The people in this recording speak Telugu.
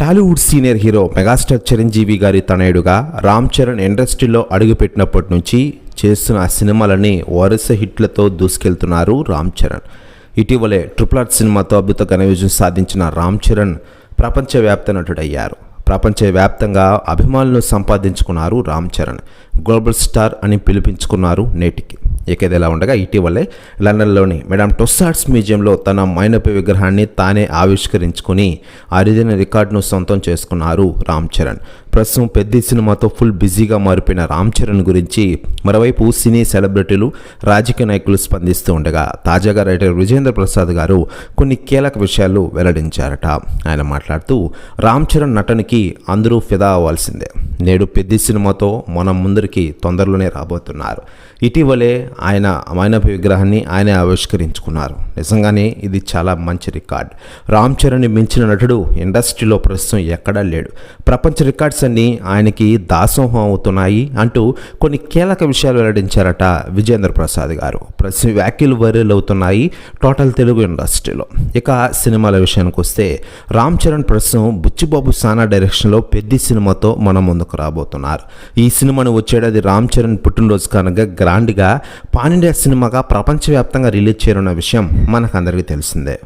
Tollywood senior hero megastar Chiranjeevi గారి తనయుడుగా రామ్ చరణ్ ఇండస్ట్రీలో అడుగుపెట్టినప్పటి నుంచి చేస్తున్న సినిమాలని వరుస హిట్లతో దూసుకెళ్తున్నారు రామ్ చరణ్. ఇటీవలే ట్రిపుల్ ఆర్ సినిమాతో అద్భుత ఘన విజయం సాధించిన రామ్ చరణ్ ప్రపంచవ్యాప్త నటుడయ్యారు. ప్రపంచవ్యాప్తంగా అభిమానులు సంపాదించుకున్నారు రామ్ చరణ్. గ్లోబల్ స్టార్ అని పిలిపించుకున్నారు నేటికి. ఏకేదేలా ఉండగా ఇటీవలే లండన్లోని మేడం టొస్సార్ట్స్ మ్యూజియంలో తన మైనపు విగ్రహాన్ని తానే ఆవిష్కరించుకుని అరుదైన రికార్డును సొంతం చేసుకున్నారు రామ్ చరణ్. ప్రస్తుతం పెద్ద సినిమాతో ఫుల్ బిజీగా మారిపోయిన రామ్ చరణ్ గురించి మరోవైపు సినీ సెలబ్రిటీలు రాజకీయ నాయకులు స్పందిస్తూ ఉండగా తాజాగా రైటర్ విజేంద్ర ప్రసాద్ గారు కొన్ని కీలక విషయాలు వెల్లడించారట. ఆయన మాట్లాడుతూ రామ్ చరణ్ నటనకి అందరూ ఫిదా అవ్వాల్సిందే. నేడు పెద్ద సినిమాతో మన ముందరికి తొందరలోనే రాబోతున్నారు. ఇటీవలే ఆయన మైనపు విగ్రహాన్ని ఆయనే ఆవిష్కరించుకున్నారు. నిజంగానే ఇది చాలా మంచి రికార్డ్. రామ్ చరణ్ని మించిన నటుడు ఇండస్ట్రీలో ప్రస్తుతం ఎక్కడా లేడు. ప్రపంచ రికార్డ్స్ అన్నీ ఆయనకి దాసోహం అవుతున్నాయి అంటూ కొన్ని కీలక విషయాలు వెల్లడించారట విజేంద్ర ప్రసాద్ గారు. ప్రస్తుతం వ్యాఖ్యలు వైరల్ అవుతున్నాయి టోటల్ తెలుగు ఇండస్ట్రీలో. ఇక సినిమాల విషయానికి వస్తే రామ్ చరణ్ ప్రస్తుతం బుచ్చిబాబు సానా డైరెక్షన్లో పెద్ద సినిమాతో మన ముందుకు రాబోతున్నారు. ఈ సినిమాను వచ్చేడాది రామ్ చరణ్ పుట్టినరోజు కనుక గ్రాండ్గా పాన్ ఇండియా సినిమాగా ప్రపంచవ్యాప్తంగా రిలీజ్ చేయనున్న విషయం మనకందరికీ తెలిసిందే.